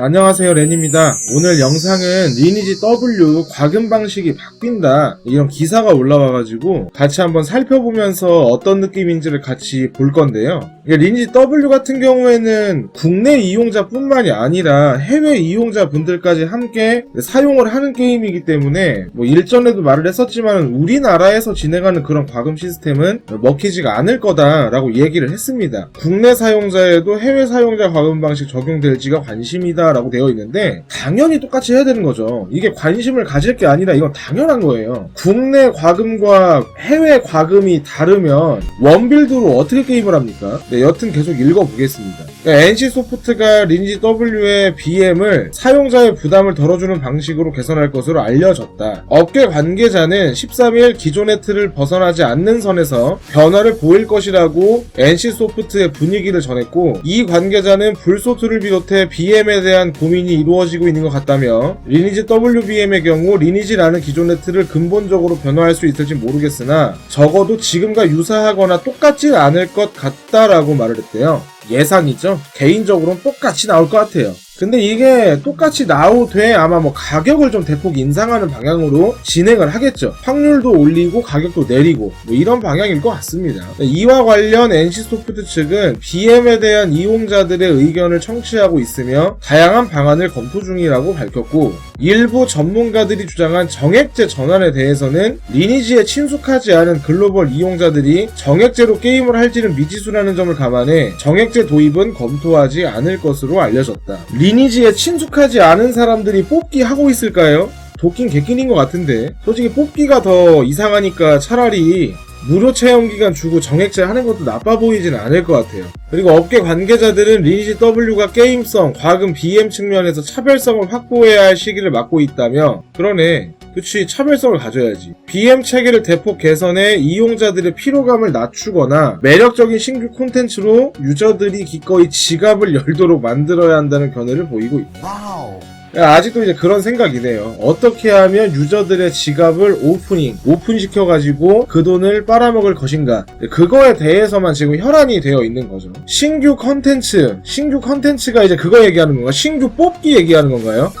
안녕하세요 렌입니다. 오늘 영상은 리니지 W 과금 방식이 바뀐다. 이런 기사가 올라와가지고 같이 한번 살펴보면서 어떤 느낌인지를 같이 볼 건데요. 리니지 W 같은 경우에는 국내 이용자 뿐만이 아니라 해외 이용자 분들까지 함께 사용을 하는 게임이기 때문에 뭐 일전에도 말을 했었지만 우리나라에서 진행하는 그런 과금 시스템은 먹히지가 않을 거다 라고 얘기를 했습니다. 국내 사용자에도 해외 사용자 과금 방식 적용될지가 관심이다 라고 되어 있는데 당연히 똑같이 해야 되는 거죠. 이게 관심을 가질 게 아니라 이건 당연한 거예요. 국내 과금과 해외 과금이 다르면 원빌드로 어떻게 게임을 합니까? 네, 여튼 계속 읽어보겠습니다. NC소프트가 리니지 W의 BM을 사용자의 부담을 덜어주는 방식으로 개선할 것으로 알려졌다. 업계 관계자는 13일 기존의 틀을 벗어나지 않는 선에서 변화를 보일 것이라고 NC소프트의 분위기를 전했고 이 관계자는 불소트를 비롯해 BM에 대한 고민이 이루어지고 있는 것 같다며 리니지 WBM의 경우 리니지라는 기존의 틀을 근본적으로 변화할 수 있을지 모르겠으나 적어도 지금과 유사하거나 똑같지 않을 것 같다라고 말을 했대요. 예상이죠. 개인적으로는 똑같이 나올 것 같아요. 근데 이게 똑같이 나오되 아마 뭐 가격을 좀 대폭 인상하는 방향으로 진행을 하겠죠. 확률도 올리고 가격도 내리고 뭐 이런 방향일 것 같습니다. 이와 관련 NC소프트 측은 BM에 대한 이용자들의 의견을 청취하고 있으며 다양한 방안을 검토 중이라고 밝혔고 일부 전문가들이 주장한 정액제 전환에 대해서는 리니지에 친숙하지 않은 글로벌 이용자들이 정액제로 게임을 할지는 미지수라는 점을 감안해 정액제 도입은 검토하지 않을 것으로 알려졌다. 리니지에 친숙하지 않은 사람들이 뽑기 하고 있을까요? 도끼는 개끼인 것 같은데 솔직히 뽑기가 더 이상하니까 차라리 무료 체험 기간 주고 정액제 하는 것도 나빠 보이진 않을 것 같아요. 그리고 업계 관계자들은 리니지 W가 게임성, 과금, BM 측면에서 차별성을 확보해야 할 시기를 맞고 있다며 그러네. 그치 차별성을 가져야지 BM 체계를 대폭 개선해 이용자들의 피로감을 낮추거나 매력적인 신규 콘텐츠로 유저들이 기꺼이 지갑을 열도록 만들어야 한다는 견해를 보이고 있다 와우. 아직도 이제 그런 생각이네요. 어떻게 하면 유저들의 지갑을 오프닝, 오픈시켜가지고 그 돈을 빨아먹을 것인가. 그거에 대해서만 지금 혈안이 되어 있는 거죠. 신규 컨텐츠, 신규 컨텐츠가 이제 그거 얘기하는 건가? 신규 뽑기 얘기하는 건가요?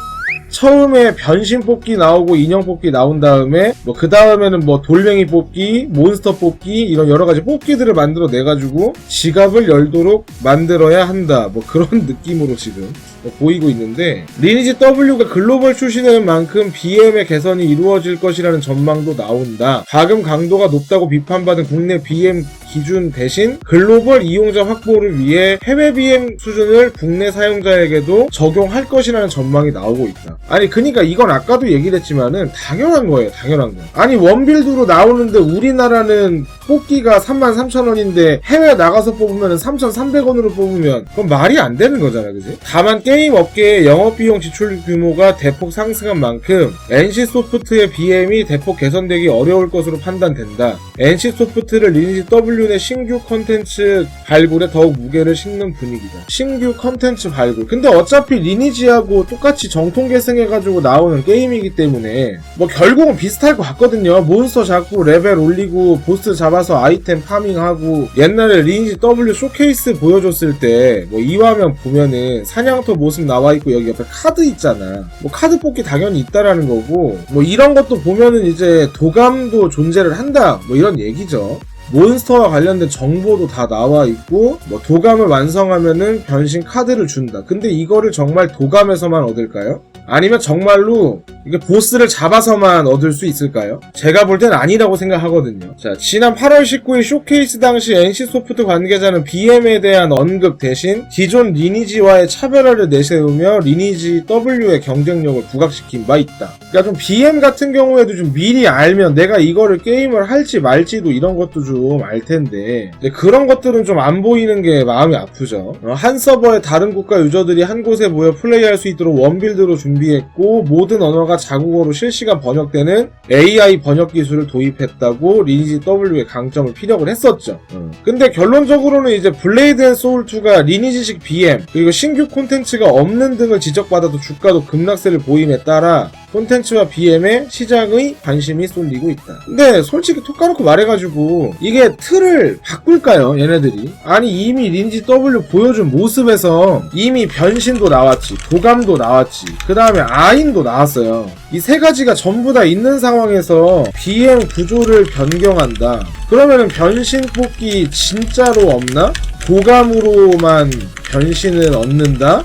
처음에 변신 뽑기 나오고 인형 뽑기 나온 다음에 뭐 그 다음에는 뭐 돌멩이 뽑기, 몬스터 뽑기 이런 여러 가지 뽑기들을 만들어 내 가지고 지갑을 열도록 만들어야 한다. 뭐 그런 느낌으로 지금 뭐 보이고 있는데 리니지 W가 글로벌 출시되는 만큼 BM의 개선이 이루어질 것이라는 전망도 나온다. 과금 강도가 높다고 비판받은 국내 BM 기준 대신 글로벌 이용자 확보를 위해 해외 BM 수준을 국내 사용자에게도 적용할 것이라는 전망이 나오고 있다. 아니 그니까 이건 아까도 얘기를 했지만은 당연한 거예요. 당연한 거. 아니 원빌드로 나오는데 우리나라는 뽑기가 33,000원인데 해외 나가서 뽑으면 3,300원으로 뽑으면 그건 말이 안 되는 거잖아. 그지? 다만 게임 업계의 영업비용 지출 규모가 대폭 상승한 만큼 NC소프트의 BM이 대폭 개선되기 어려울 것으로 판단된다. NC소프트를 리니지 W 의 신규 컨텐츠 발굴에 더욱 무게를 싣는 분위기다. 신규 컨텐츠 발굴. 근데 어차피 리니지하고 똑같이 정통 계승해가지고 나오는 게임이기 때문에 뭐 결국은 비슷할 것 같거든요. 몬스터 잡고 레벨 올리고 보스 잡아서 아이템 파밍하고 옛날에 리니지 W 쇼케이스 보여줬을 때 뭐 이 화면 보면은 사냥터 모습 나와 있고 여기 옆에 카드 있잖아. 뭐 카드 뽑기 당연히 있다라는 거고 뭐 이런 것도 보면은 이제 도감도 존재를 한다. 뭐 이런 얘기죠. 몬스터와 관련된 정보도 다 나와 있고 뭐 도감을 완성하면은 변신 카드를 준다. 근데 이거를 정말 도감에서만 얻을까요? 아니면 정말로 이게 보스를 잡아서만 얻을 수 있을까요? 제가 볼 땐 아니라고 생각하거든요. 자, 지난 8월 19일 쇼케이스 당시 NC소프트 관계자는 BM에 대한 언급 대신 기존 리니지와의 차별화를 내세우며 리니지 W의 경쟁력을 부각시킨 바 있다. 그러니까 좀 BM 같은 경우에도 좀 미리 알면 내가 이거를 게임을 할지 말지도 이런 것도 좀 알 텐데 그런 것들은 좀 안 보이는 게 마음이 아프죠. 어, 한 서버에 다른 국가 유저들이 한 곳에 모여 플레이할 수 있도록 원빌드로 준비 했고 모든 언어가 자국어로 실시간 번역되는 AI 번역 기술을 도입했다고 리니지 W의 강점을 피력을 했었죠. 어. 근데 결론적으로는 이제 블레이드 앤 소울 2가 리니지식 BM 그리고 신규 콘텐츠가 없는 등을 지적받아도 주가도 급락세를 보임에 따라 콘텐츠와 BM에 시장의 관심이 쏠리고 있다. 근데 솔직히 톡 까놓고 말해가지고 이게 틀을 바꿀까요 얘네들이? 아니 이미 린지 W 보여준 모습에서 이미 변신도 나왔지 도감도 나왔지 그 다음에 아인도 나왔어요. 이 세 가지가 전부 다 있는 상황에서 BM 구조를 변경한다. 그러면은 변신 뽑기 진짜로 없나? 도감으로만 변신을 얻는다?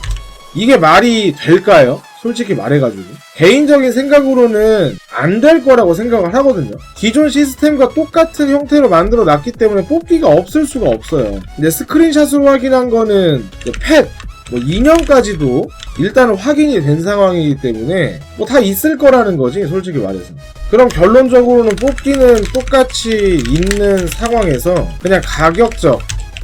이게 말이 될까요? 솔직히 말해가지고. 개인적인 생각으로는 안 될 거라고 생각을 하거든요. 기존 시스템과 똑같은 형태로 만들어 놨기 때문에 뽑기가 없을 수가 없어요. 근데 스크린샷으로 확인한 거는 펫, 뭐 인형까지도 일단은 확인이 된 상황이기 때문에 뭐 다 있을 거라는 거지, 솔직히 말해서. 그럼 결론적으로는 뽑기는 똑같이 있는 상황에서 그냥 가격적,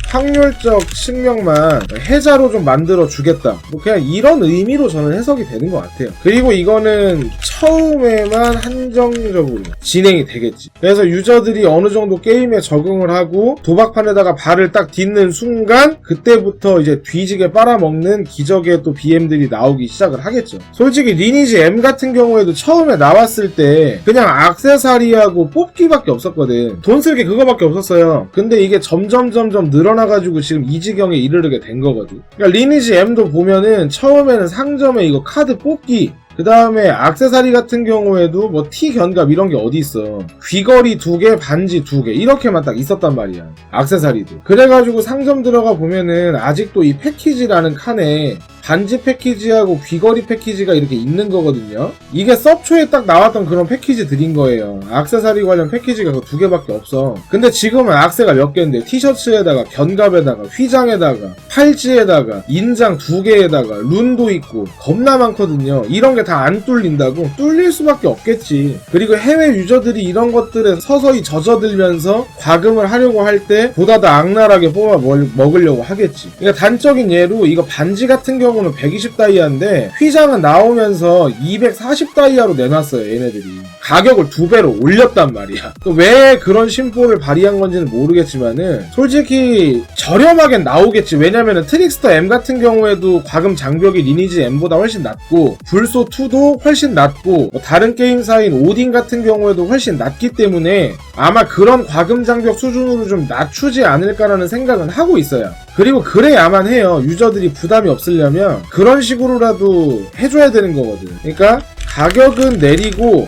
확률적 측면만 해자로 좀 만들어 주겠다. 뭐 그냥 이런 의미로 저는 해석이 되는 것 같아요. 그리고 이거는 처음에만 한정적으로 진행이 되겠지. 그래서 유저들이 어느 정도 게임에 적응을 하고 도박판에다가 발을 딱 딛는 순간 그때부터 이제 뒤지게 빨아먹는 기적의 또 BM들이 나오기 시작을 하겠죠. 솔직히 리니지 M 같은 경우에도 처음에 나왔을 때 그냥 악세사리하고 뽑기밖에 없었거든. 돈 쓸 게 그거밖에 없었어요. 근데 이게 점점 점점 늘어나 가지고 지금 이 지경에 이르게 된 거거든. 그러니까 리니지 M도 보면은 처음에는 상점에 이거 카드 뽑기 그 다음에 악세사리 같은 경우에도 뭐 T 견갑 이런 게 어디 있어. 귀걸이 두 개, 반지 두 개 이렇게만 딱 있었단 말이야. 악세사리도. 그래가지고 상점 들어가 보면은 아직도 이 패키지라는 칸에 반지 패키지하고 귀걸이 패키지가 이렇게 있는 거거든요. 이게 서초에 딱 나왔던 그런 패키지들인 거예요. 악세사리 관련 패키지가 그 두 개밖에 없어. 근데 지금은 악세가 몇 개인데 티셔츠에다가 견갑에다가 휘장에다가 팔찌에다가 인장 두 개에다가 룬도 있고 겁나 많거든요. 이런 게 다 안 뚫린다고 뚫릴 수밖에 없겠지. 그리고 해외 유저들이 이런 것들에 서서히 젖어들면서 과금을 하려고 할 때 보다 더 악랄하게 뽑아 먹- 먹으려고 하겠지. 그러니까 단적인 예로 이거 반지 같은 경우 는 120 다이아인데 휘장은 나오면서 240 다이아로 내놨어요 얘네들이. 가격을 두 배로 올렸단 말이야. 또왜 그런 심보를 발휘한 건지는 모르겠지만은 솔직히 저렴하게 나오겠지. 왜냐면은 트릭스터 M 같은 경우에도 과금 장벽이 리니지 M보다 훨씬 낮고 불소 2도 훨씬 낮고 뭐 다른 게임사인 오딘 같은 경우에도 훨씬 낮기 때문에 아마 그런 과금 장벽 수준으로 좀 낮추지 않을까라는 생각은 하고 있어요. 그리고 그래야만 해요. 유저들이 부담이 없으려면 그런 식으로라도 해줘야 되는 거거든. 그러니까 가격은 내리고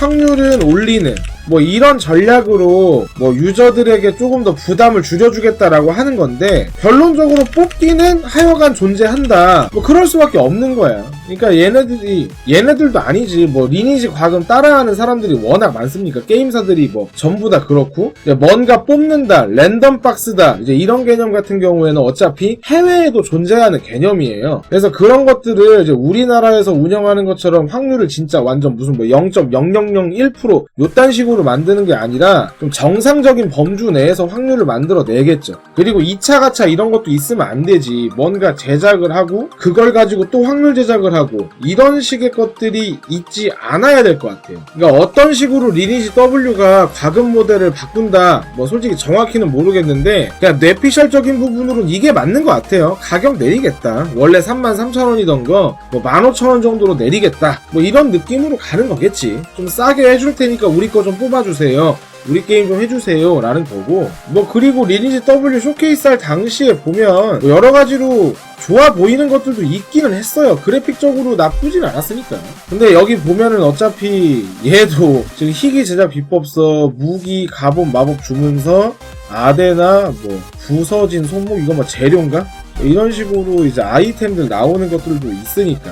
확률은 올리는 뭐 이런 전략으로 뭐 유저들에게 조금 더 부담을 줄여주겠다라고 하는 건데 결론적으로 뽑기는 하여간 존재한다. 뭐 그럴 수밖에 없는 거야. 그러니까 얘네들이 얘네들도 아니지. 뭐 리니지 과금 따라하는 사람들이 워낙 많습니까? 게임사들이 뭐 전부 다 그렇고. 뭔가 뽑는다 랜덤 박스다 이제 이런 개념 같은 경우에는 어차피 해외에도 존재하는 개념이에요. 그래서 그런 것들을 이제 우리나라에서 운영하는 것처럼 확률을 진짜 완전 무슨 뭐 0.0001% 요딴 식으로 만드는 게 아니라 좀 정상적인 범주 내에서 확률을 만들어 내겠죠. 그리고 2차 가차 이런 것도 있으면 안 되지. 뭔가 제작을 하고 그걸 가지고 또 확률 제작을 하고 이런 식의 것들이 있지 않아야 될 것 같아요. 그러니까 어떤 식으로 리니지 W가 과금 모델을 바꾼다. 뭐 솔직히 정확히는 모르겠는데 그냥 뇌피셜적인 부분으로는 이게 맞는 것 같아요. 가격 내리겠다. 원래 33,000원이던 거 뭐 15,000원 정도로 내리겠다. 뭐 이런 느낌으로 가는 거겠지. 좀 싸게 해줄 테니까 우리 거 좀 뽑아주세요. 우리 게임 좀 해주세요. 라는 거고. 뭐 그리고 리니지 W 쇼케이스 할 당시에 보면 뭐 여러 가지로 좋아 보이는 것들도 있기는 했어요. 그래픽적으로 나쁘진 않았으니까. 근데 여기 보면은 어차피 얘도 지금 희귀 제작 비법서 무기 갑옷 마법 주문서 아데나 뭐 부서진 손목 이거 뭐 재료인가? 뭐 이런 식으로 이제 아이템들 나오는 것들도 있으니까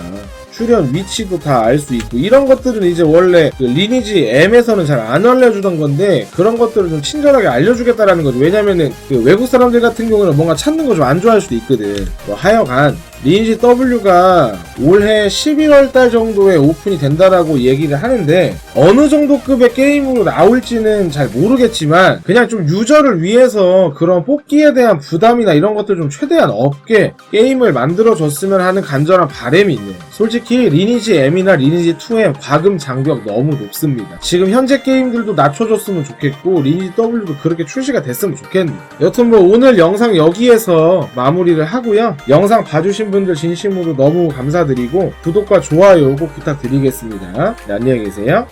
출연 위치도 다 알 수 있고 이런 것들은 이제 원래 그 리니지 M에서는 잘 안 알려주던 건데 그런 것들을 좀 친절하게 알려주겠다라는 거죠 왜냐면은 그 외국 사람들 같은 경우는 뭔가 찾는 거 좀 안 좋아할 수도 있거든 뭐 하여간 리니지 W가 올해 11월 달 정도에 오픈이 된다라고 얘기를 하는데 어느 정도 급의 게임으로 나올지는 잘 모르겠지만 그냥 좀 유저를 위해서 그런 뽑기에 대한 부담이나 이런 것들 좀 최대한 없게 게임을 만들어 줬으면 하는 간절한 바람이 있네요. 솔직히 리니지 M이나 리니지 2의 과금 장벽 너무 높습니다. 지금 현재 게임들도 낮춰줬으면 좋겠고 리니지 W도 그렇게 출시가 됐으면 좋겠네요. 여튼 뭐 오늘 영상 여기에서 마무리를 하고요. 영상 봐주신 분들 진심으로 너무 감사드리고 구독과 좋아요 꼭 부탁드리겠습니다. 네, 안녕히 계세요.